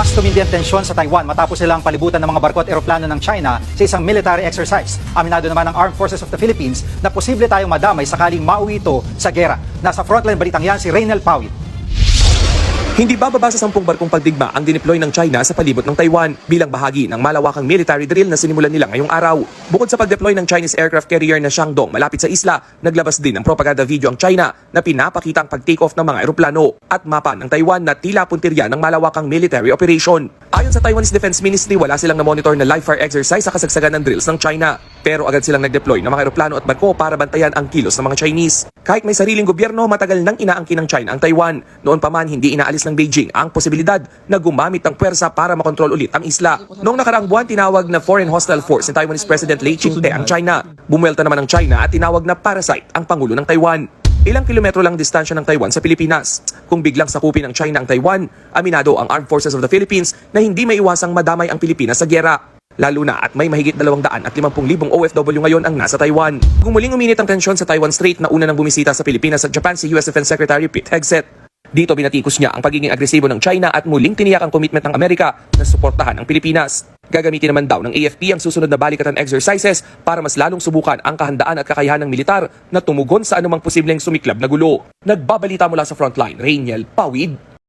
Mas tumindi ang tensyon sa Taiwan matapos silang palibutan ng mga barko at eroplano ng China sa isang military exercise. Aminado naman ng Armed Forces of the Philippines na posible tayong madamay sakaling mauwi ito sa gera. Nasa frontline balitang yan si Raynel Pawit. Hindi bababa sa sampung barkong pagdigma ang dineploy ng China sa palibot ng Taiwan bilang bahagi ng malawakang military drill na sinimulan nila ngayong araw. Bukod sa pagdeploy ng Chinese aircraft carrier na Shandong malapit sa isla, naglabas din ng propaganda video ang China na pinapakita ang pag-take off ng mga eroplano at mapa ng Taiwan na tila puntirya ng malawakang military operation. Ayon sa Taiwanese Defense Ministry, wala silang na-monitor na live fire exercise sa kasagsagan ng drills ng China. Pero agad silang nag-deploy ng mga eroplano at barko para bantayan ang kilos ng mga Chinese. Kahit may sariling gobyerno, matagal nang inaangkin ng China ang Taiwan. Noon pa man, hindi inaalis ng Beijing ang posibilidad na gumamit ng puwersa para makontrol ulit ang isla. Noong nakaraang buwan, tinawag na Foreign Hostile Force ni Taiwanese President Lei Ching-te ang China. Bumuelta naman ng China at tinawag na parasite ang Pangulo ng Taiwan. Ilang kilometro lang distansya ng Taiwan sa Pilipinas. Kung biglang sakupin ng China ang Taiwan, aminado ang Armed Forces of the Philippines na hindi may iwasang madamay ang Pilipinas sa gyera. Lalo na at may mahigit 200 at 50,000 OFW ngayon ang nasa Taiwan. Gumuling uminit ang tensyon sa Taiwan Strait na una nang bumisita sa Pilipinas at Japan si US Defense Secretary Pete Hegseth. Dito binatikos niya ang pagiging agresibo ng China at muling tiniyak ang commitment ng Amerika na suportahan ang Pilipinas. Gagamitin naman daw ng AFP ang susunod na balikatan exercises para mas lalong subukan ang kahandaan at kakayahan ng militar na tumugon sa anumang posibleng sumiklab na gulo. Nagbabalita mula sa frontline, Rainiel Pawid,